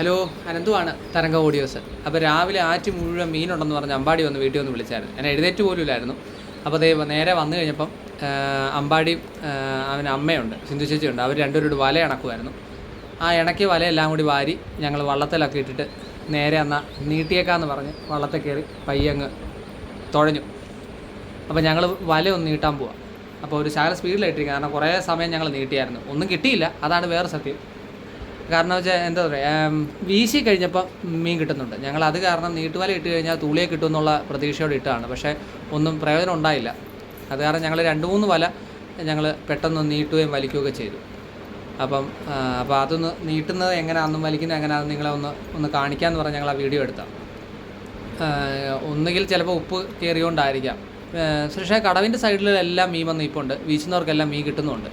Hello അനന്തുവാണ് തരംഗ audios. അപ്പോൾ രാവിലെ ആറ്റ് മുഴുവൻ മീനുണ്ടെന്ന് പറഞ്ഞ് അമ്പാടി വന്ന് വീട്ടിൽ വന്ന് വിളിച്ചായിരുന്നു. ഞാൻ എഴുന്നേറ്റ് പോലും ഇല്ലായിരുന്നു അപ്പോൾ അതേ നേരെ വന്നു കഴിഞ്ഞപ്പം അമ്പാടി അവന് അമ്മയുണ്ട് സിന്ധു ചേച്ചിയുണ്ട്. അവർ രണ്ടുപേരോട് വല ഇണക്കുമായിരുന്നു ആ ഇണക്കിയ വലയെല്ലാം കൂടി വാരി ഞങ്ങൾ വള്ളത്തിലൊക്കെ ഇട്ടിട്ട് നേരെ എന്നാൽ നീട്ടിയേക്കാന്ന് പറഞ്ഞ് വള്ളത്തിൽ കയറി പയ്യങ്ങ് തുഴഞ്ഞു. അപ്പോൾ ഞങ്ങൾ വല ഒന്ന് നീട്ടാൻ പോവാം. അപ്പോൾ ഒരു ശകല സ്പീഡിലായിട്ടിരിക്കുക കാരണം കുറേ സമയം ഞങ്ങൾ നീട്ടിയായിരുന്നു. ഒന്നും കിട്ടിയില്ല. അതാണ് വേറെ സത്യം. കാരണം വെച്ചാൽ എന്താ പറയുക വീശി കഴിഞ്ഞപ്പോൾ മീൻ കിട്ടുന്നുണ്ട്. ഞങ്ങൾ അത് കാരണം നീട്ടുവല ഇട്ട് കഴിഞ്ഞാൽ തൂളിയെ കിട്ടുമെന്നുള്ള പ്രതീക്ഷയോടെ ഇട്ടാണ്. പക്ഷേ ഒന്നും പ്രയോജനം ഉണ്ടായില്ല. അത് കാരണം ഞങ്ങൾ രണ്ട് മൂന്ന് വല ഞങ്ങൾ പെട്ടെന്ന് നീട്ടുകയും വലിക്കുകയൊക്കെ ചെയ്തു. അപ്പം അപ്പോൾ അതൊന്ന് നീട്ടുന്നത് എങ്ങനെയാണെന്നും വലിക്കുന്നത് എങ്ങനെയാണെന്ന് നിങ്ങളെ ഒന്ന് ഒന്ന് കാണിക്കാമെന്ന് പറഞ്ഞ് ഞങ്ങൾ ആ വീഡിയോ എടുത്താം ഒന്നുകിൽ ചിലപ്പോൾ ഉപ്പ് കയറിയോണ്ടായിരിക്കാം. പക്ഷേ കടവിന്റെ സൈഡിലെല്ലാം മീൻ വന്ന് ഇപ്പോൾ ഉണ്ട് വീശുന്നവർക്കെല്ലാം മീൻ കിട്ടുന്നുമുണ്ട്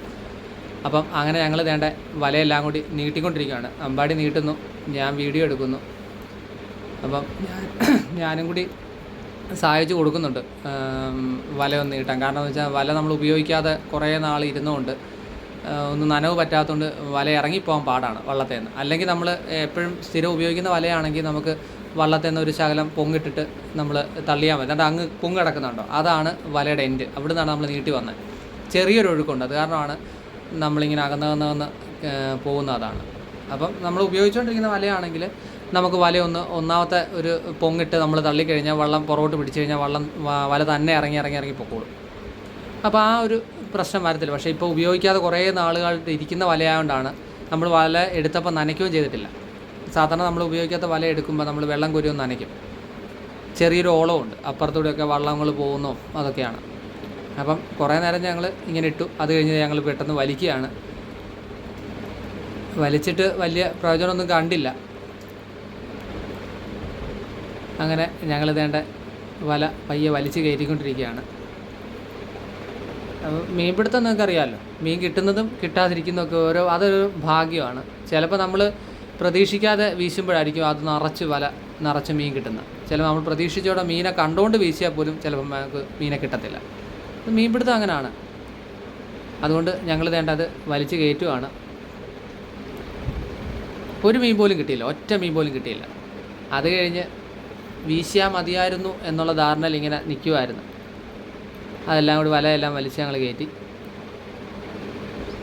അപ്പം അങ്ങനെ ഞങ്ങൾ വേണ്ട വലയെല്ലാം കൂടി നീട്ടിക്കൊണ്ടിരിക്കുകയാണ്. അമ്പാടി നീട്ടുന്നു. ഞാൻ വീഡിയോ എടുക്കുന്നു. അപ്പം ഞാനും കൂടി സഹായിച്ചു കൊടുക്കുന്നുണ്ട്. വല ഒന്ന് നീട്ടാൻ. കാരണം എന്ന് വെച്ചാൽ വല നമ്മൾ ഉപയോഗിക്കാതെ കുറേ നാൾ ഇരുന്നുകൊണ്ട് ഒന്ന് നനവ് പറ്റാത്തതുകൊണ്ട് വല ഇറങ്ങിപ്പോകാൻ പാടാണ് വള്ളത്തിൽ നിന്ന് അല്ലെങ്കിൽ നമ്മൾ എപ്പോഴും സ്ഥിരം ഉപയോഗിക്കുന്ന വലയാണെങ്കിൽ നമുക്ക് വള്ളത്തിൽ നിന്ന് ഒരു ശകലം പൊങ്ങിട്ടിട്ട് നമ്മൾ തള്ളിയാൽ മതി. അങ്ങ് പൊങ്ങ് കിടക്കുന്നുണ്ടോ? അതാണ് വലയുടെ എൻഡ് അവിടെ നിന്നാണ് നമ്മൾ നീട്ടി വന്നത്. ചെറിയൊരു ഒഴുക്കുണ്ട്. അത് കാരണമാണ് നമ്മളിങ്ങനെ അകന്നകന്നകന്ന് പോകുന്ന അതാണ്. അപ്പം നമ്മൾ ഉപയോഗിച്ചുകൊണ്ടിരിക്കുന്ന വലയാണെങ്കിൽ നമുക്ക് വലയൊന്ന് ഒന്നാമത്തെ ഒരു പൊങ്ങിട്ട് നമ്മൾ തള്ളിക്കഴിഞ്ഞാൽ വള്ളം പുറകോട്ട് പിടിച്ചു കഴിഞ്ഞാൽ വള്ളം വല തന്നെ ഇറങ്ങി ഇറങ്ങി ഇറങ്ങി പൊക്കോളും. അപ്പോൾ ആ ഒരു പ്രശ്നം വരത്തില്ല. പക്ഷേ ഇപ്പോൾ ഉപയോഗിക്കാതെ കുറേ നാളുകളായിട്ട് ഇരിക്കുന്ന വലയായതുകൊണ്ടാണ് നമ്മൾ വല എടുത്തപ്പോൾ നനയ്ക്കുകയും ചെയ്തിട്ടില്ല. സാധാരണ നമ്മൾ ഉപയോഗിക്കാത്ത വല എടുക്കുമ്പോൾ നമ്മൾ വെള്ളം കുരുവും നനയ്ക്കും. ചെറിയൊരു ഓളമുണ്ട് അപ്പുറത്തൂടെയൊക്കെ വള്ളങ്ങൾ പോകുന്നു അതൊക്കെയാണ്. അപ്പം കുറേ നേരം ഞങ്ങൾ ഇങ്ങനെ ഇട്ടു. അത് കഴിഞ്ഞ് ഞങ്ങൾ പെട്ടെന്ന് വലിക്കുകയാണ്. വലിച്ചിട്ട് വലിയ പ്രയോജനമൊന്നും കണ്ടില്ല. അങ്ങനെ ഞങ്ങൾ ഇതേണ്ട വല പയ്യെ വലിച്ച് കയറ്റിക്കൊണ്ടിരിക്കുകയാണ്. മീൻപിടുത്തം നിങ്ങൾക്ക് അറിയാമല്ലോ മീൻ കിട്ടുന്നതും കിട്ടാതിരിക്കുന്നതൊക്കെ ഓരോ അതൊരു ഭാഗ്യമാണ്. ചിലപ്പോൾ നമ്മൾ പ്രതീക്ഷിക്കാതെ വീശുമ്പോഴായിരിക്കും അത് നിറച്ച് വല നിറച്ച് മീൻ കിട്ടുന്നത്. ചിലപ്പോൾ നമ്മൾ പ്രതീക്ഷിച്ചോടെ മീനെ കണ്ടുകൊണ്ട് വീശിയാൽ പോലും ചിലപ്പോൾ നമുക്ക് മീനെ കിട്ടത്തില്ല. മീൻപിടുത്തം അങ്ങനെയാണ് അതുകൊണ്ട് ഞങ്ങൾ വേണ്ടത് വലിച്ച് കയറ്റുവാണ്. ഒരു മീൻ പോലും കിട്ടിയില്ല. ഒറ്റ മീൻ പോലും കിട്ടിയില്ല. അത് കഴിഞ്ഞ് വീശിയാൽ മതിയായിരുന്നു എന്നുള്ള ധാരണയിൽ ഇങ്ങനെ നിൽക്കുമായിരുന്നു അതെല്ലാം കൂടി വലയെല്ലാം വലിച്ച് ഞങ്ങൾ കയറ്റി.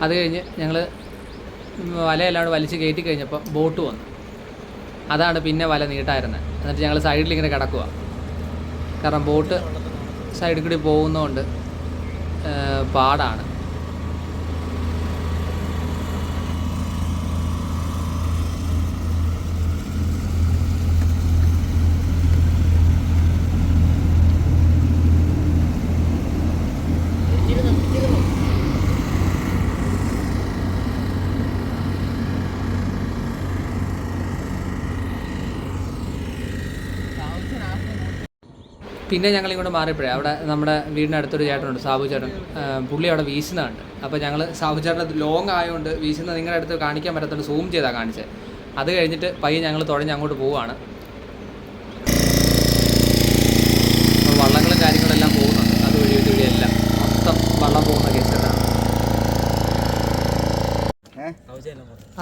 അത് കഴിഞ്ഞ് ഞങ്ങൾ വലയെല്ലാം കൂടി വലിച്ച് കയറ്റി കഴിഞ്ഞപ്പോൾ ബോട്ട് വന്നു. അതാണ് പിന്നെ വല നീട്ടായിരുന്നത് എന്നിട്ട് ഞങ്ങൾ സൈഡിൽ ഇങ്ങനെ കിടക്കുക കാരണം ബോട്ട് സൈഡിൽ കൂടി പോകുന്നതുകൊണ്ട് പാടാണ്. പിന്നെ ഞങ്ങൾ ഇങ്ങോട്ട് മാറിയപ്പോഴേ അവിടെ നമ്മുടെ വീടിന്റെ അടുത്തൊരു ചേട്ടനുണ്ട് സാബു ചേട്ടൻ. പുള്ളി അവിടെ വീശുന്നതുണ്ട് അപ്പോൾ ഞങ്ങൾ സാബു ചേട്ടൻ ലോങ് ആയതുകൊണ്ട് വീശുന്നത് നിങ്ങളുടെ അടുത്ത് കാണിക്കാൻ പറ്റാത്തതുകൊണ്ട് സൂം ചെയ്താണ് കാണിച്ചത് അത് കഴിഞ്ഞിട്ട് പയ്യെ ഞങ്ങൾ തുഴഞ്ഞ് അങ്ങോട്ട് പോവുകയാണ്. വള്ളങ്ങളും കാര്യങ്ങളെല്ലാം പോകുന്നുണ്ട്. അത് വഴി ഇത് വഴിയെല്ലാം മൊത്തം വള്ളം പോകുന്ന കേസാണ്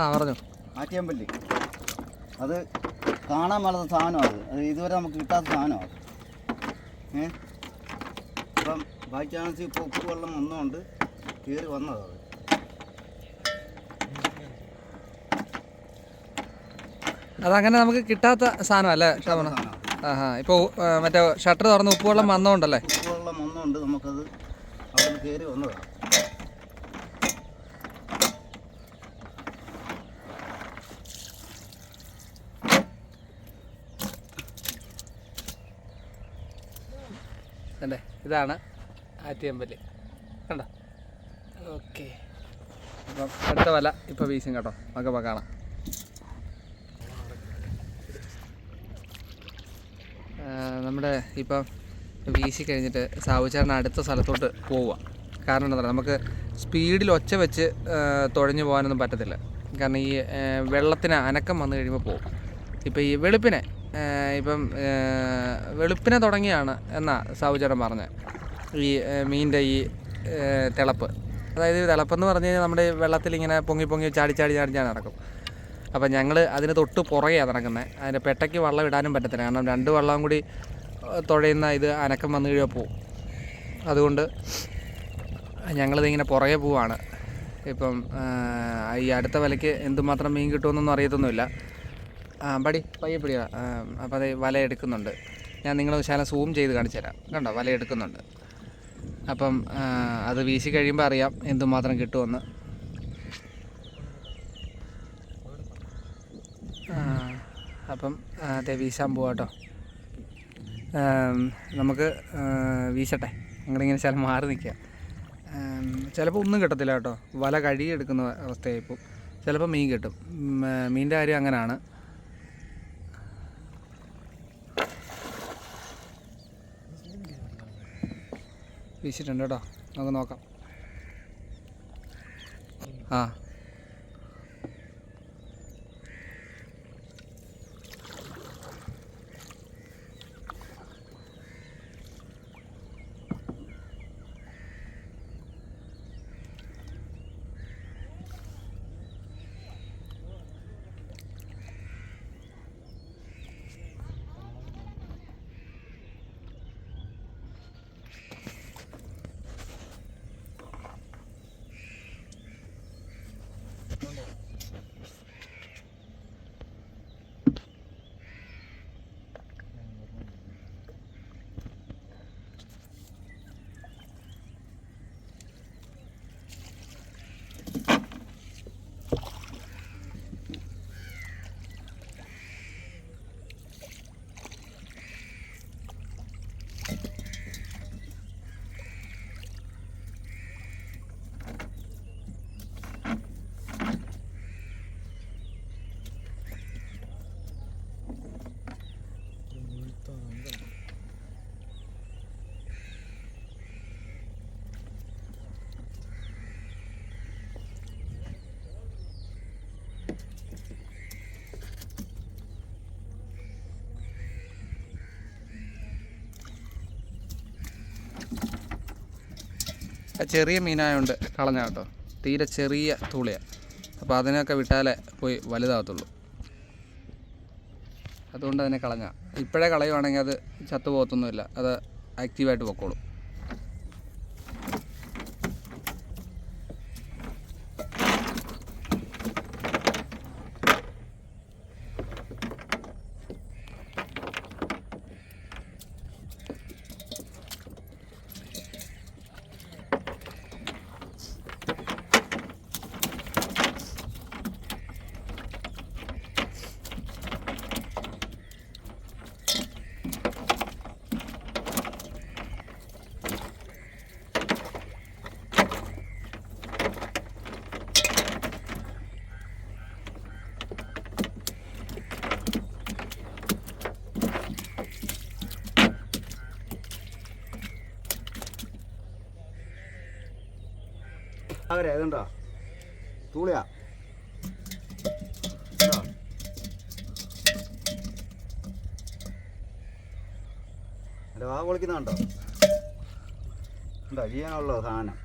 ആ പറഞ്ഞു. മാറ്റിയാൽ അത് കാണാൻ വളരെ സാധനമാണ് അത്. ഇതുവരെ നമുക്ക് കിട്ടാത്ത സാധനമാണ് ഏ? അപ്പം ബൈ ചാൻസ് ഇപ്പോൾ ഉപ്പ് വെള്ളം വന്നുകൊണ്ട് കയറി വന്നതാണ് അതങ്ങനെ നമുക്ക് കിട്ടാത്ത സാധനമല്ലേ അല്ലേ സാധനം ആഹാ ഇപ്പോൾ മറ്റേ ഷട്ടർ തുറന്ന് ഉപ്പുവെള്ളം വന്നോണ്ടല്ലേ? ഉപ്പുവെള്ളം വന്നതുകൊണ്ട് നമുക്കത് അവിടെ കയറി വന്നതാണ് ഇതാണ് ആറ്റിയമ്പൽ. കണ്ടോ? ഓക്കെ. അപ്പം അടുത്ത വല ഇപ്പോൾ വീശും കേട്ടോ. നമുക്ക് കാണാം. നമ്മുടെ ഇപ്പം വീശി കഴിഞ്ഞിട്ട് സാവുചേട്ടൻ അടുത്ത സ്ഥലത്തോട്ട് പോവുക കാരണം എന്താ പറയുക നമുക്ക് സ്പീഡിൽ ഒച്ച വെച്ച് തുഴഞ്ഞു പോകാനൊന്നും പറ്റത്തില്ല. കാരണം ഈ വെള്ളത്തിന് അനക്കം വന്നു കഴിയുമ്പോൾ പോകും ഇപ്പം ഈ വെളുപ്പിനെ ഇപ്പം വെളുപ്പിനെ തുടങ്ങിയാണ് എന്നാ സാവുചേട്ടൻ പറഞ്ഞത് ഈ മീന്റെ ഈ തിളപ്പ്. അതായത് തിളപ്പെന്ന് പറഞ്ഞു കഴിഞ്ഞാൽ നമ്മുടെ വെള്ളത്തിൽ ഇങ്ങനെ പൊങ്ങി പൊങ്ങി ചാടി ചാടി ചാടി ചാടി നടക്കും. അപ്പം ഞങ്ങൾ അതിന് തൊട്ട് പുറകെയാണ് നടക്കുന്നത് അതിന്റെ പെട്ടയ്ക്ക് വള്ളം ഇടാനും പറ്റത്തില്ല. കാരണം രണ്ട് വെള്ളവും കൂടി തുഴയുന്ന ഇത് അനക്കം വന്നു കഴിയുമ്പോൾ പോവും. അതുകൊണ്ട് ഞങ്ങളിതിങ്ങനെ പുറകെ പോവാണ്. ഇപ്പം ഈ അടുത്ത വിലയ്ക്ക് എന്തുമാത്രം മീൻ കിട്ടുമെന്നൊന്നും അറിയത്തൊന്നുമില്ല. ആ പടി പയ്യെ പിടിയാ. അപ്പോൾ അത് വല എടുക്കുന്നുണ്ട്. ഞാൻ നിങ്ങൾ ശാലം സൂം ചെയ്ത് കാണിച്ചു തരാം. കണ്ടോ? വല എടുക്കുന്നുണ്ട്. അപ്പം അത് വീശി കഴിയുമ്പോൾ അറിയാം എന്തുമാത്രം കിട്ടുമെന്ന്. അപ്പം അതെ വീശാൻ പോവാം കേട്ടോ നമുക്ക് വീശട്ടെ. ഇങ്ങനെ ശാലം മാറി നിൽക്കുക ചിലപ്പോൾ ഒന്നും കിട്ടത്തില്ല കേട്ടോ. വല കഴുകിയെടുക്കുന്ന അവസ്ഥയായിപ്പോൾ ചിലപ്പോൾ മീൻ കിട്ടും. മീന്റെ കാര്യം അങ്ങനെയാണ് വീശിട്ടുണ്ട് കേട്ടോ. നമുക്ക് നോക്കാം. ആ. ആ ചെറിയ മീനായതുകൊണ്ട് കളഞ്ഞ കേട്ടോ തീരെ ചെറിയ തൂളിയാണ് അപ്പോൾ അതിനൊക്കെ വിട്ടാലേ പോയി വലുതാകത്തുള്ളൂ അതുകൊണ്ട് അതിനെ കളഞ്ഞ. ഇപ്പോഴേ കളയുവാണെങ്കിൽ അത് ചത്തുപോകത്തൊന്നുമില്ല. അത് ആക്റ്റീവായിട്ട് പൊക്കോളും. അവരെ അതുണ്ടോ തൂളിയാ? അതിന്റെ വാ പൊളിക്കുന്നുണ്ടോ ഉണ്ടോ ചെയ്യാനുള്ളോ സാധനം.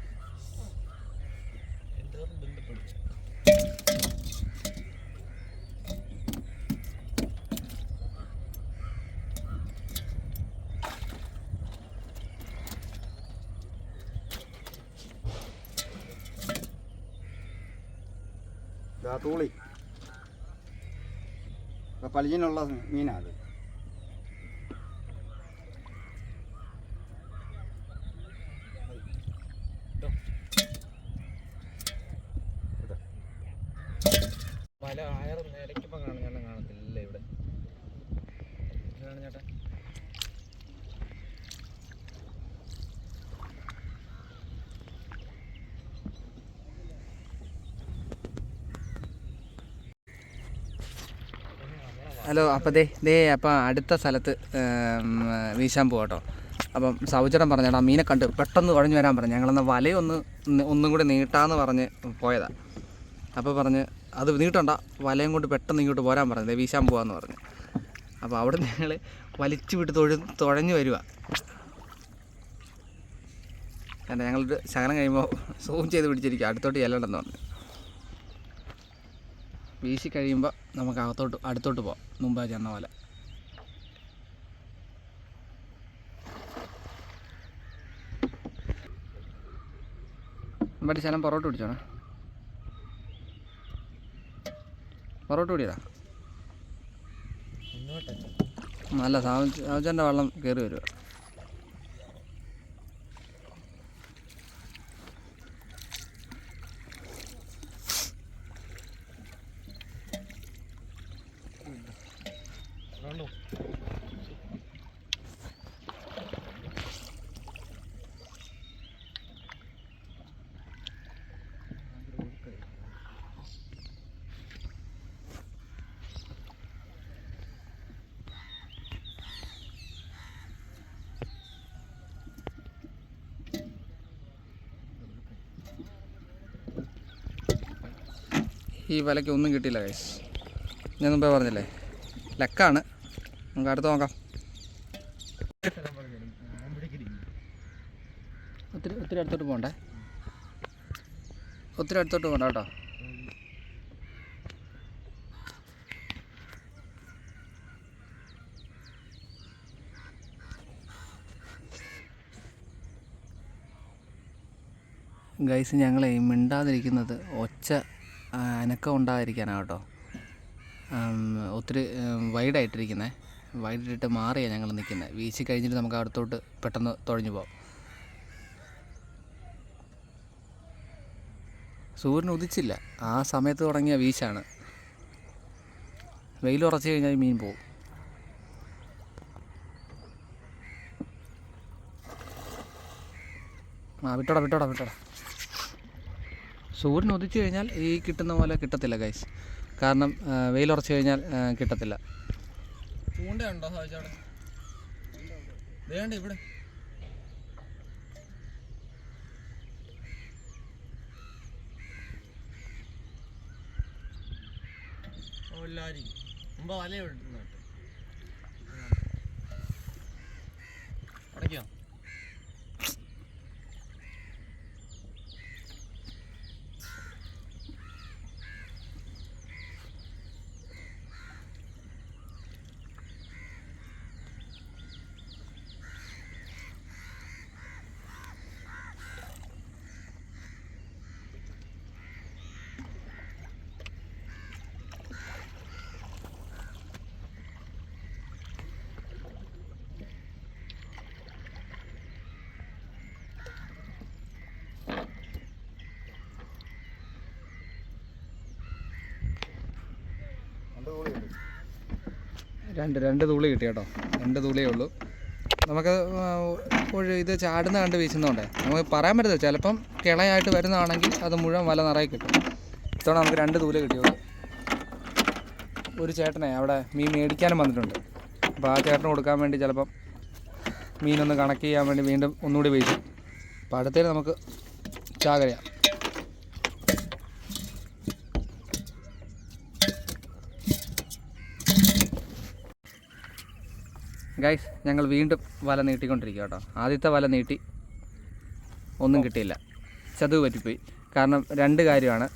ഇതാ തൂളി. ഇപ്പൊ പലിജിനുള്ള മീനാ അത് വല ആയർ നിലയ്ക്കിപ്പം കാണും ചേട്ടൻ കാണത്തില്ല ഇവിടെ ചേട്ടാ ഹലോ അപ്പം ദേ ദേ അപ്പം അടുത്ത സ്ഥലത്ത് വീശാൻ പോകട്ടോ അപ്പം സൗചരം പറഞ്ഞേടാ മീനെ കണ്ട് പെട്ടെന്ന് കുഴഞ്ഞു വരാൻ പറഞ്ഞു. ഞങ്ങളെന്ന വലയൊന്ന് ഒന്നും കൂടി നീട്ടാന്ന് പറഞ്ഞ് പോയതാ. അപ്പോൾ പറഞ്ഞ് അത് നീട്ടണ്ട വലയും കൊണ്ട് പെട്ടെന്ന് ഇങ്ങോട്ട് പോരാൻ പറഞ്ഞു. ദേ വീശാൻ പോകാമെന്ന് പറഞ്ഞു. അപ്പോൾ അവിടെ ഞങ്ങൾ വലിച്ചു വിട്ട് തൊഴു തുഴഞ്ഞു വരിക കാരണം ഞങ്ങളൊരു ശകലം കഴിയുമ്പോൾ സൂം ചെയ്ത് പിടിച്ചിരിക്കുക അടുത്തോട്ട് ചെല്ലണ്ടെന്ന് പറഞ്ഞു. വീശി കഴിയുമ്പോൾ നമുക്ക് അകത്തോട്ട് അടുത്തോട്ട് പോവാം. മുമ്പ് ചെന്ന പോലെ. ഇവിടെ ശലം പൊറോട്ട് പിടിച്ചോണേ പൊറോട്ട് പിടിയതാ നല്ല സാവച്ചന്റെ വെള്ളം കയറി വരുക ഈ വിലയ്ക്ക് ഒന്നും കിട്ടിയില്ല കൈസ് ഞാൻ മുമ്പേ പറഞ്ഞില്ലേ? ലക്കാണ്. നമുക്ക് അടുത്ത് നോക്കാം. ഒത്തിരി ഒത്തിരി അടുത്തോട്ട് പോകണ്ടേ? ഒത്തിരി അടുത്തോട്ട് പോകണ്ട കേട്ടോ. ഗൈസ് ഞങ്ങളെ മിണ്ടാതിരിക്കുന്നത് ഒച്ച അനക്കം ഉണ്ടാകാതിരിക്കാനാണ് കേട്ടോ. ഒത്തിരി വൈഡായിട്ടിരിക്കുന്നത് വൈഡിട്ട് മാറിയാണ് ഞങ്ങൾ നിൽക്കുന്നത് വീശി കഴിഞ്ഞിട്ട് നമുക്ക് അടുത്തോട്ട് പെട്ടെന്ന് തുഴഞ്ഞു പോകാം സൂര്യൻ ഉദിച്ചില്ല. ആ സമയത്ത് തുടങ്ങിയ വീശാണ്. വെയിൽ ഉറച്ചു കഴിഞ്ഞാൽ മീൻ പോകും ആ വിട്ടോടാ വിട്ടോടാ വിട്ടോടാ. സൂര്യൻ ഉദിച്ചു കഴിഞ്ഞാൽ ഈ കിട്ടുന്ന പോലെ കിട്ടത്തില്ല ഗൈസ് കാരണം വെയിലുറച്ചു കഴിഞ്ഞാൽ കിട്ടത്തില്ല. ചൂണ്ടയുണ്ടോ സാധിച്ചവിടെ രണ്ട് രണ്ട് തുള്ളി കിട്ടി കേട്ടോ. രണ്ട് തുള്ളിയേ ഉള്ളൂ. നമുക്ക് ഇത് ചാടുന്ന കണ്ട് വീശുന്നതുകൊണ്ടേ നമുക്ക് പറയാൻ പറ്റത്തില്ല. ചിലപ്പം കിളയായിട്ട് വരുന്നതാണെങ്കിൽ അത് മുഴുവൻ വല നിറയെ കിട്ടും. ഇത്തവണ നമുക്ക് രണ്ട് തൂല കിട്ടിയുള്ളൂ. ഒരു ചേട്ടനെ അവിടെ മീൻ മേടിക്കാനും വന്നിട്ടുണ്ട്. അപ്പോൾ ആ ചേട്ടന് കൊടുക്കാൻ വേണ്ടി ചിലപ്പം മീനൊന്ന് കണക്ട് ചെയ്യാൻ വേണ്ടി വീണ്ടും ഒന്നുകൂടി വീശും അപ്പോൾ അടുത്തേന് നമുക്ക് ചാകരയാം ഗൈസ് ഞങ്ങൾ വീണ്ടും വല നീട്ടിക്കൊണ്ടിരിക്കുക കേട്ടോ. ആദ്യത്തെ വല നീട്ടി ഒന്നും കിട്ടിയില്ല. ചതുവ് പറ്റിപ്പോയി. കാരണം രണ്ട് കാര്യമാണ്.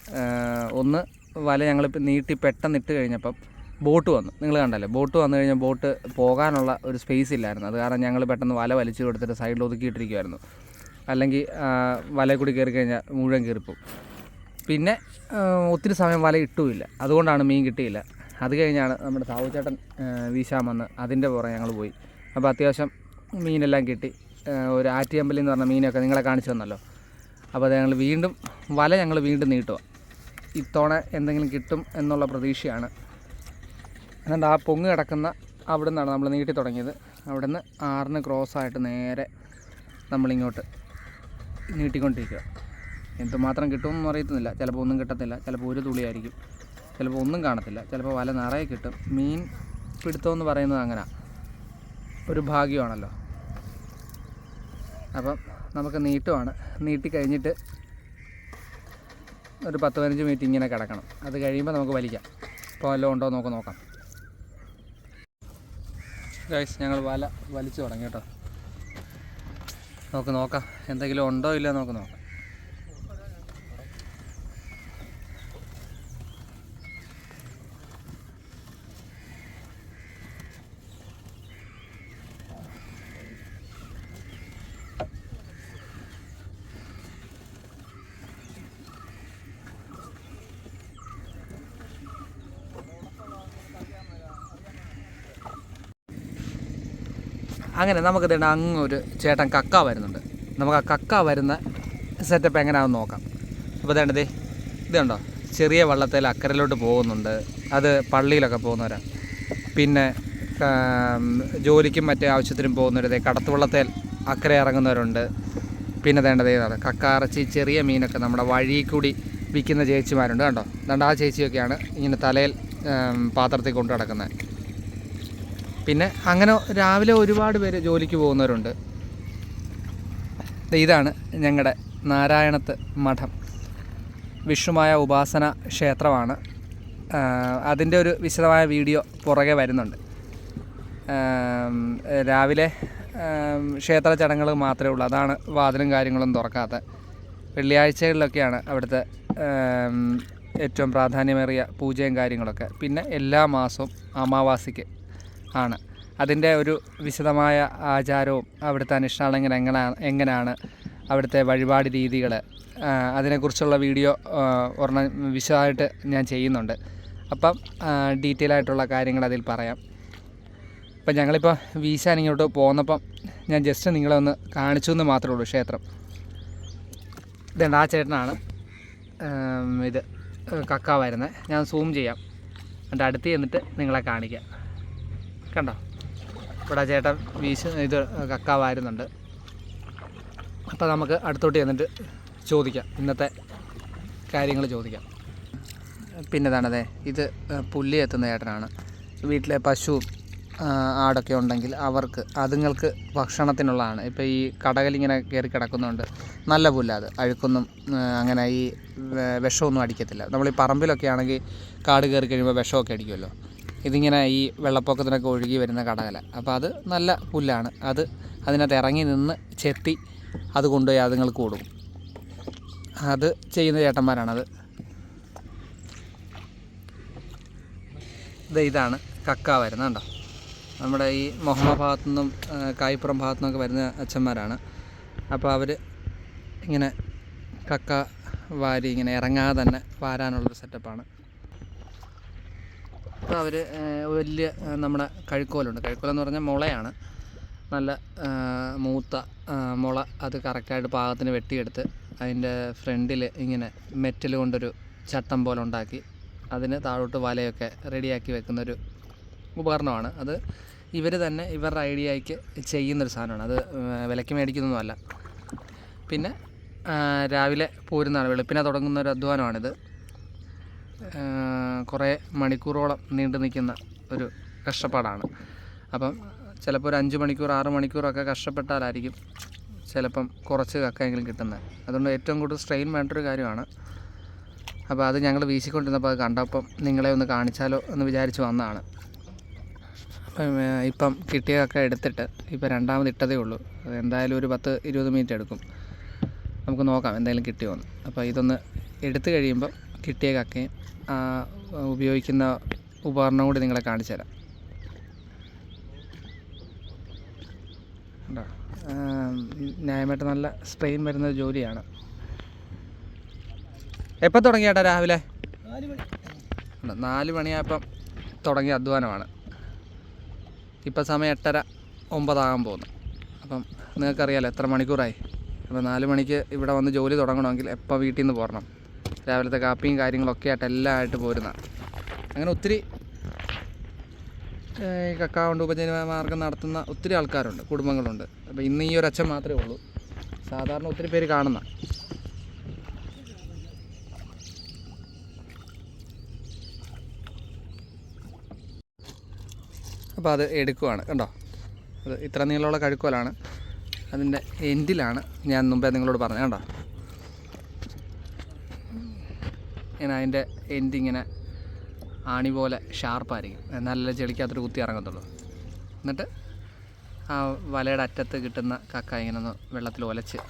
ഒന്ന് വല ഞങ്ങളിപ്പോൾ നീട്ടി പെട്ടെന്ന് ഇട്ട് കഴിഞ്ഞപ്പം ബോട്ട് വന്നു. നിങ്ങൾ കണ്ടല്ലേ? ബോട്ട് വന്നു കഴിഞ്ഞാൽ ബോട്ട് പോകാനുള്ള ഒരു സ്പേസ് ഇല്ലായിരുന്നു. അത് കാരണം ഞങ്ങൾ പെട്ടെന്ന് വല വലിച്ചു കൊടുത്തിട്ട് സൈഡിൽ ഒതുക്കിയിട്ടിരിക്കുമായിരുന്നു അല്ലെങ്കിൽ വല കൂടി കയറി കഴിഞ്ഞാൽ മുഴുവൻ കയറിപ്പോവും പിന്നെ ഒത്തിരി സമയം വല ഇട്ടുമില്ല. അതുകൊണ്ടാണ് മീൻ കിട്ടിയില്ല. അത് കഴിഞ്ഞാണ് നമ്മുടെ സാവുചേട്ടൻ വീശാൻ വന്ന്. അതിന്റെ പുറകെ ഞങ്ങൾ പോയി. അപ്പോൾ അത്യാവശ്യം മീനെല്ലാം കിട്ടി. ഒരു ആറ്റിയമ്പലി എന്ന് പറഞ്ഞ മീനൊക്കെ നിങ്ങളെ കാണിച്ചു തന്നല്ലോ. അപ്പോൾ അത് ഞങ്ങൾ വീണ്ടും വല ഞങ്ങൾ വീണ്ടും നീട്ടുക. ഇത്തവണ എന്തെങ്കിലും കിട്ടും എന്നുള്ള പ്രതീക്ഷയാണ്. എന്നിട്ട് ആ പൊങ്ങ് കിടക്കുന്ന അവിടെ നിന്നാണ് നമ്മൾ നീട്ടി തുടങ്ങിയത്. അവിടെ നിന്ന് ആറിന് ക്രോസായിട്ട് നേരെ നമ്മളിങ്ങോട്ട് നീട്ടിക്കൊണ്ടിരിക്കുക. എന്തുമാത്രം കിട്ടുമെന്നൊന്നും അറിയത്തുന്നില്ല. ചിലപ്പോൾ ഒന്നും കിട്ടത്തില്ല. ചിലപ്പോൾ ഒരു തുള്ളിയായിരിക്കും. ചിലപ്പോൾ ഒന്നും കാണത്തില്ല. ചിലപ്പോൾ വല നിറയെ കിട്ടും. മീൻ പിടുത്തമെന്ന് പറയുന്നത് അങ്ങനെ. ഒരു ഭാഗ്യമാണല്ലോ. അപ്പം നമുക്ക് നീട്ടുവാണ്. നീട്ടി കഴിഞ്ഞിട്ട് ഒരു പത്ത് പതിനഞ്ച് മിനിറ്റ് ഇങ്ങനെ കിടക്കണം. അത് കഴിയുമ്പോൾ നമുക്ക് വലിക്കാം. ഇപ്പോൾ വല്ലതും ഉണ്ടോ എന്ന് നമുക്ക് നോക്കാം. ഗൈസ് ഞങ്ങൾ വല വലിച്ചു തുടങ്ങി കേട്ടോ. നമുക്ക് നോക്കാം. എന്തെങ്കിലും ഉണ്ടോ ഇല്ലയോ നമുക്ക് നോക്കാം. അങ്ങനെ നമുക്ക് തേണ്ട അങ്ങൊരു ചേട്ടൻ കക്ക വരുന്നുണ്ട്. നമുക്ക് ആ കക്ക വരുന്ന സെറ്റപ്പ് എങ്ങനെയാണെന്ന് നോക്കാം. അപ്പോൾ തേണ്ടതേ ഇതുണ്ടോ ചെറിയ വള്ളത്തിൽ അക്കരയിലോട്ട് പോകുന്നുണ്ട്. അത് പള്ളിയിലൊക്കെ പോകുന്നവരാണ് പിന്നെ ജോലിക്കും മറ്റേ ആവശ്യത്തിനും പോകുന്നവരതേ കടത്തുവള്ളത്തേൽ അക്കരെ ഇറങ്ങുന്നവരുണ്ട്. പിന്നെ തേണ്ടത് ഏതാണ് കക്കാറച്ചി ചെറിയ മീനൊക്കെ നമ്മുടെ വഴി കൂടി വിൽക്കുന്ന ചേച്ചിമാരുണ്ട്. കണ്ടോ? അതുകൊണ്ട് ആ ചേച്ചിയൊക്കെയാണ് ഇങ്ങനെ തലയിൽ പാത്രത്തിൽ കൊണ്ടു നടക്കുന്നത്. പിന്നെ അങ്ങനെ രാവിലെ ഒരുപാട് പേര് ജോലിക്ക് പോകുന്നവരുണ്ട്. ഇതാണ് ഞങ്ങളുടെ നാരായണത്ത് മഠം. വിഷ്ണുമായ ഉപാസന ക്ഷേത്രമാണ്. അതിന്റെ ഒരു വിശദമായ വീഡിയോ പുറകെ വരുന്നുണ്ട്. രാവിലെ ക്ഷേത്ര ചടങ്ങുകൾ മാത്രമേ ഉള്ളൂ. അതാണ് വാതിലും കാര്യങ്ങളും തുറക്കാത്ത. വെള്ളിയാഴ്ചകളിലൊക്കെയാണ് അവിടുത്തെ ഏറ്റവും പ്രാധാന്യമേറിയ പൂജയും കാര്യങ്ങളൊക്കെ. പിന്നെ എല്ലാ മാസവും അമാവാസിക്ക് ആണ്. അതിന്റെ ഒരു വിശദമായ ആചാരവും അവിടുത്തെ അനുഷ്ഠാനങ്ങൾ എങ്ങനെയാണ് എങ്ങനെയാണ് അവിടുത്തെ വഴിപാട് രീതികൾ അതിനെക്കുറിച്ചുള്ള വീഡിയോ ഒരെണ്ണം വിശദമായിട്ട് ഞാൻ ചെയ്യുന്നുണ്ട്. അപ്പം ഡീറ്റെയിൽ ആയിട്ടുള്ള കാര്യങ്ങൾ അതിൽ പറയാം. ഇപ്പം ഞങ്ങളിപ്പോൾ വീശാൻ ഇങ്ങോട്ട് പോന്നപ്പം ഞാൻ ജസ്റ്റ് നിങ്ങളെ ഒന്ന് കാണിച്ചു എന്ന് മാത്രമേ ഉള്ളൂ ക്ഷേത്രം. ഇതുണ്ട് ആ ചേട്ടനാണ്. ഇത് കക്ക വരുന്നത് ഞാൻ സൂം ചെയ്യാം. എന്റെ അടുത്ത് ചെന്നിട്ട് നിങ്ങളെ കാണിക്കാം. കണ്ടോ? ഇവിടെ ചേട്ടൻ വീശ് ഇത് കക്ക വാരുന്നുണ്ട് അപ്പോൾ നമുക്ക് അടുത്തോട്ട് ചെന്നിട്ട് ചോദിക്കാം. ഇന്നത്തെ കാര്യങ്ങൾ ചോദിക്കാം. പിന്നെ ഇത് പുല്ലി എത്തുന്ന ചേട്ടനാണ്. വീട്ടിലെ പശുവും ആടൊക്കെ ഉണ്ടെങ്കിൽ അവർക്ക് അതുങ്ങൾക്ക് ഭക്ഷണത്തിനുള്ളതാണ്. ഇപ്പോൾ ഈ കടകലിങ്ങനെ കയറി കിടക്കുന്നുണ്ട് നല്ല പുല്ലാത് അഴുക്കൊന്നും അങ്ങനെ ഈ വിഷമൊന്നും അടിക്കത്തില്ല. നമ്മൾ ഈ പറമ്പിലൊക്കെ ആണെങ്കിൽ കാട് കയറി കഴിയുമ്പോൾ വിഷമൊക്കെ അടിക്കുമല്ലോ ഇതിങ്ങനെ ഈ വെള്ളപ്പൊക്കത്തിനൊക്കെ ഒഴുകി വരുന്ന കടകല. അപ്പോൾ അത് നല്ല പുല്ലാണ്. അത് അതിനകത്ത് ഇറങ്ങി നിന്ന് ചെത്തി അത് കൊണ്ടുപോയി അതുങ്ങൾക്ക് കൊടുക്കും അത് ചെയ്യുന്ന ചേട്ടന്മാരാണത് ഇത് ഇതാണ് കക്ക വരുന്നത് കണ്ടോ? നമ്മുടെ ഈ മൊഹമ്മ ഭാഗത്തു നിന്നും കായ്പുറം ഭാഗത്തു നിന്നൊക്കെ വരുന്ന അച്ഛന്മാരാണ്. അപ്പോൾ അവർ ഇങ്ങനെ കക്ക വാരി ഇങ്ങനെ ഇറങ്ങാതെ തന്നെ വാരാനുള്ളൊരു സെറ്റപ്പാണ് അപ്പോൾ അവർ വലിയ നമ്മുടെ കഴുക്കോലുണ്ട്. കഴുക്കോലെന്ന് പറഞ്ഞാൽ മുളയാണ്. നല്ല മൂത്ത മുള അത് കറക്റ്റായിട്ട് പാകത്തിന് വെട്ടിയെടുത്ത് അതിന്റെ ഫ്രണ്ടിൽ ഇങ്ങനെ മെറ്റൽ കൊണ്ടൊരു ചട്ടം പോലെ ഉണ്ടാക്കി അതിന് താഴോട്ട് വലയൊക്കെ റെഡിയാക്കി വെക്കുന്നൊരു ഉപകരണമാണ്. അത് ഇവർ തന്നെ ഇവരുടെ ഐഡിയയ്ക്ക് ചെയ്യുന്നൊരു സാധനമാണ്. അത് വിലയ്ക്ക് മേടിക്കുന്നൊന്നുമല്ല. പിന്നെ രാവിലെ പോരുന്നതാണ് വെളുപ്പിനെ തുടങ്ങുന്ന ഒരു അധ്വാനമാണിത്. കുറേ മണിക്കൂറോളം നീണ്ടു നിൽക്കുന്ന ഒരു കഷ്ടപ്പാടാണ്. അപ്പം ചിലപ്പോൾ ഒരു അഞ്ച് മണിക്കൂർ ആറ് മണിക്കൂറൊക്കെ കഷ്ടപ്പെട്ടാലായിരിക്കും ചിലപ്പം കുറച്ച് കക്കയെങ്കിലും കിട്ടുന്നത്. അതുകൊണ്ട് ഏറ്റവും കൂടുതൽ സ്ട്രെയിൻ വേണ്ടൊരു കാര്യമാണ്. അപ്പോൾ അത് ഞങ്ങൾ വീശിക്കൊണ്ടിരുന്നപ്പോൾ അത് കണ്ടപ്പം നിങ്ങളെ ഒന്ന് കാണിച്ചാലോ എന്ന് വിചാരിച്ച് വന്നതാണ്. അപ്പം ഇപ്പം കിട്ടിയ കക്ക എടുത്തിട്ട് ഇപ്പം രണ്ടാമത് ഇട്ടതേ ഉള്ളൂ. എന്തായാലും ഒരു പത്ത് ഇരുപത് മിനിറ്റ് എടുക്കും. നമുക്ക് നോക്കാം എന്തായാലും കിട്ടിയോന്ന്. അപ്പോൾ ഇതൊന്ന് എടുത്തു കഴിയുമ്പോൾ കിട്ടിയ കക്കയും ഉപയോഗിക്കുന്ന ഉപകരണം കൂടി നിങ്ങളെ കാണിച്ചു തരാം. ന്യായമായിട്ട് നല്ല സ്ട്രെയിൻ വരുന്ന ജോലിയാണ്. എപ്പോൾ തുടങ്ങി ചേട്ടാ രാവിലെ. നാല് മണിയായപ്പം തുടങ്ങിയ അധ്വാനമാണ്. ഇപ്പം സമയം എട്ടര ഒമ്പതാകാൻ പോകുന്നു. അപ്പം നിങ്ങൾക്കറിയാലോ എത്ര മണിക്കൂറായി? അപ്പോൾ നാല് മണിക്ക് ഇവിടെ വന്ന് ജോലി തുടങ്ങണമെങ്കിൽ എപ്പോൾ വീട്ടിൽ നിന്ന് പോരണം? രാവിലത്തെ കാപ്പിയും കാര്യങ്ങളൊക്കെ ആയിട്ട് എല്ലാം ആയിട്ട് പോരുന്ന. അങ്ങനെ ഒത്തിരി ഈ കക്ക കൊണ്ട് ഉപജീവന മാർഗം നടത്തുന്ന ഒത്തിരി ആൾക്കാരുണ്ട് കുടുംബങ്ങളുണ്ട്. അപ്പോൾ ഇന്ന് ഈ ഒരു അച്ഛൻ മാത്രമേ ഉള്ളൂ. സാധാരണ ഒത്തിരി പേര് കാണുന്ന. അപ്പോൾ അത് എടുക്കുവാണ് കണ്ടോ? അത് ഇത്ര നീളമുള്ള കഴുക്കോലാണ്. അതിന്റെ എൻഡിലാണ് ഞാൻ മുമ്പേ നിങ്ങളോട് പറഞ്ഞത് കണ്ടോ? ഇങ്ങനെ അതിന്റെ എൻഡ് ഇങ്ങനെ ആണി പോലെ ഷാർപ്പായിരിക്കും നല്ല ചെളിക്കകത്തൊരു കുത്തി ഇറങ്ങത്തുള്ളൂ. എന്നിട്ട് ആ വലയുടെ അറ്റത്ത് കിട്ടുന്ന കക്ക ഇങ്ങനെ ഒന്ന് വെള്ളത്തിൽ ഒലച്ച്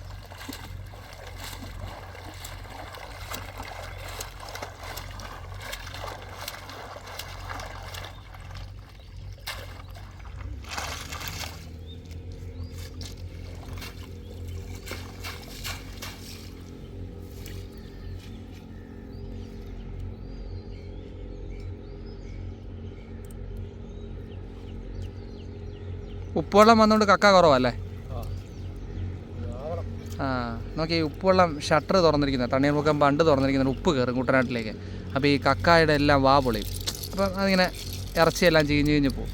ഉപ്പുവെള്ളം വന്നുകൊണ്ട് കക്ക കുറവല്ലേ? ആ. നോക്കി ഈ ഉപ്പുവെള്ളം ഷട്ടർ തുറന്നിരിക്കുന്നത് തണ്ണീർമുക്കം പണ്ട് തുറന്നിരിക്കുന്നത് ഉപ്പ് കയറും കുട്ടനാട്ടിലേക്ക്. അപ്പോൾ ഈ കക്കായുടെ എല്ലാം വാ പൊളിയും. അപ്പം അതിങ്ങനെ ഇറച്ചിയെല്ലാം ചീഞ്ഞ് ചീഞ്ഞ് പോവും.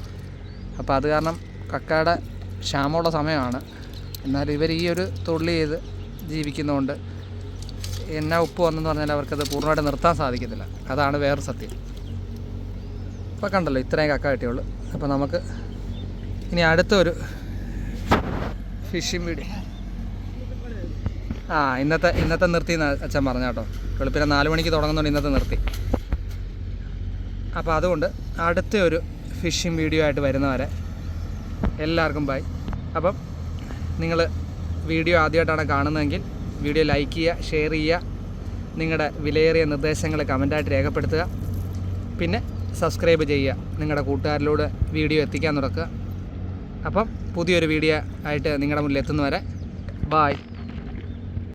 അപ്പോൾ അത് കാരണം കക്കയുടെ ക്ഷാമമുള്ള സമയമാണ്. എന്നാൽ ഇവർ ഈ ഒരു തൊഴിൽ ചെയ്ത് ജീവിക്കുന്നതുകൊണ്ട് എന്നാ ഉപ്പ് വന്നെന്ന് പറഞ്ഞാൽ അവർക്കത് പൂർണമായിട്ട് നിർത്താൻ സാധിക്കത്തില്ല. അതാണ് വേറെ സത്യം. അപ്പോൾ കണ്ടല്ലോ ഇത്രയും കക്ക കിട്ടിയുള്ളൂ. അപ്പോൾ നമുക്ക് ഇനി അടുത്തൊരു ഫിഷിംഗ് വീഡിയോ ആ ഇന്നത്തെ ഇന്നത്തെ നിർത്തി അച്ഛൻ പറഞ്ഞ കേട്ടോ. വെളുപ്പിനെ നാല് മണിക്ക് തുടങ്ങുന്നുണ്ട് ഇന്നത്തെ നിർത്തി. അപ്പോൾ അതുകൊണ്ട് അടുത്ത ഒരു ഫിഷിംഗ് വീഡിയോ ആയിട്ട് വരുന്നവരെ എല്ലാവർക്കും ബൈ അപ്പം നിങ്ങൾ വീഡിയോ ആദ്യമായിട്ടാണ് കാണുന്നതെങ്കിൽ വീഡിയോ ലൈക്ക് ചെയ്യുക ഷെയർ ചെയ്യുക നിങ്ങളുടെ വിലയേറിയ നിർദ്ദേശങ്ങൾ കമന്റായിട്ട് രേഖപ്പെടുത്തുക. പിന്നെ സബ്സ്ക്രൈബ് ചെയ്യുക. നിങ്ങളുടെ കൂട്ടുകാരിലൂടെ വീഡിയോ എത്തിക്കാൻ തുടക്കുക. അപ്പം പുതിയൊരു വീഡിയോ ആയിട്ട് നിങ്ങളുടെ മുന്നിൽ എത്തുന്നവരെ ബായ്